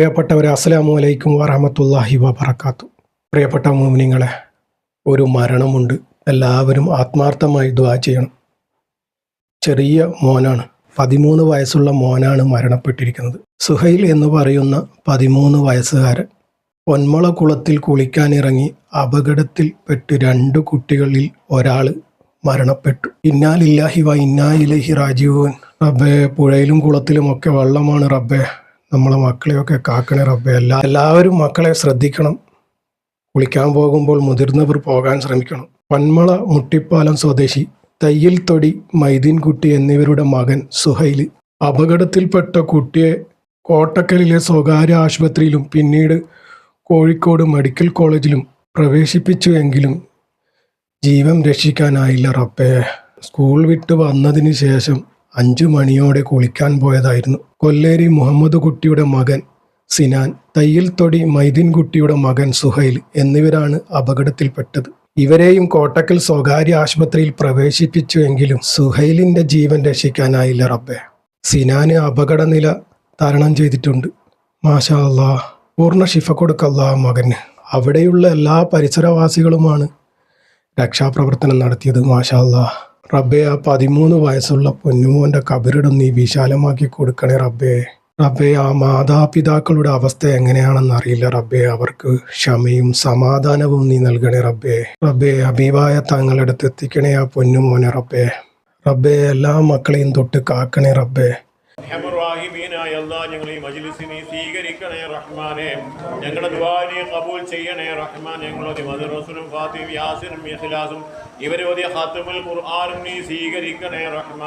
പ്രിയപ്പെട്ടവരെ അസ്സലാമു അലൈക്കും വറഹമത്തല്ലാഹി വബർക്കാത്തു പ്രിയപ്പെട്ട മോമിനിങ്ങളെ ഒരു മരണമുണ്ട്. എല്ലാവരും ആത്മാർത്ഥമായി ദ്വാ ചെയ്യണം. ചെറിയ മോനാണ് പതിമൂന്ന് വയസ്സുള്ള മോനാണ് മരണപ്പെട്ടിരിക്കുന്നത്. സുഹൈൽ എന്ന് പറയുന്ന പതിമൂന്ന് വയസ്സുകാരൻ പൊന്മള കുളത്തിൽ കുളിക്കാനിറങ്ങി അപകടത്തിൽ പെട്ട് രണ്ട് കുട്ടികളിൽ ഒരാൾ മരണപ്പെട്ടു. ഇന്നാലില്ലാഹി വ ഇന്നാ ഇലഹി റാജീവൻ റബ്ബേ പുഴയിലും കുളത്തിലും ഒക്കെ വെള്ളമാണ് റബ്ബേ. നമ്മളെ മക്കളെയൊക്കെ കാക്കണേ റബ്ബേ. എല്ലാ എല്ലാവരും മക്കളെ ശ്രദ്ധിക്കണം. കുളിക്കാൻ പോകുമ്പോൾ മുതിർന്നവർ പോകാൻ ശ്രമിക്കണം. പന്മള മുട്ടിപ്പാലം സ്വദേശി തയ്യൽ തൊടി മൈദീൻകുട്ടി എന്നിവരുടെ മകൻ സുഹൈൽ അപകടത്തിൽപ്പെട്ട കുട്ടിയെ കോട്ടക്കലിലെ സ്വകാര്യ ആശുപത്രിയിലും പിന്നീട് കോഴിക്കോട് മെഡിക്കൽ കോളേജിലും പ്രവേശിപ്പിച്ചു എങ്കിലും ജീവൻ രക്ഷിക്കാനായില്ല റബ്ബേ. സ്കൂൾ വിട്ട് വന്നതിന് ശേഷം അഞ്ചു മണിയോടെ കുളിക്കാൻ പോയതായിരുന്നു. കൊല്ലേരി മുഹമ്മദ് കുട്ടിയുടെ മകൻ സിനാൻ തയ്യൽ തൊടി മൈദിൻ കുട്ടിയുടെ മകൻ സുഹൈൽ എന്നിവരാണ് അപകടത്തിൽപ്പെട്ടത്. ഇവരെയും കോട്ടക്കൽ സ്വകാര്യ ആശുപത്രിയിൽ പ്രവേശിപ്പിച്ചുവെങ്കിലും സുഹൈലിന്റെ ജീവൻ രക്ഷിക്കാനായില്ല റബ്ബെ. സിനാന് അപകടനില തരണം ചെയ്തിട്ടുണ്ട്. മാഷാ പൂർണ ശിഫ കൊടുക്കല്ല മകന്. അവിടെയുള്ള എല്ലാ പരിസരവാസികളുമാണ് രക്ഷാപ്രവർത്തനം നടത്തിയത് മാഷാ റബ്ബെ ആ പതിമൂന്ന് വയസ്സുള്ള പൊന്നുമോന്റെ കബറിടം നീ വിശാലമാക്കി കൊടുക്കണേ റബ്ബേ. റബ്ബെ ആ മാതാപിതാക്കളുടെ അവസ്ഥ എങ്ങനെയാണെന്ന് അറിയില്ല റബ്ബെ. അവർക്ക് ക്ഷമയും സമാധാനവും നീ നൽകണേ റബ്ബെ. റബ്ബെ അഭിവായ തങ്ങളെടുത്ത് എത്തിക്കണേ ആ പൊന്നുമോനെ റബ്ബെ. റബ്ബെ എല്ലാ മക്കളെയും തൊട്ട് കാക്കണേ റബ്ബെ. റഹീമീനായ അല്ലാ ഞങ്ങൾ ഈ മജ്ലിസിനെ സ്വീകരിക്കണേ റഹ്മാനെ. ഞങ്ങളുടെ ദ്വാരിയെ കബൂൽ ചെയ്യണേ റഹ്മാൻ ഞങ്ങളോതി മദറസുലും ഫാത്തിം യാസിനും ഇഖ്ലാസും ഇവരോതി ഖാത്തമുൽ ഖുർആനും നീ സ്വീകരിക്കണേ റഹ്മാൻ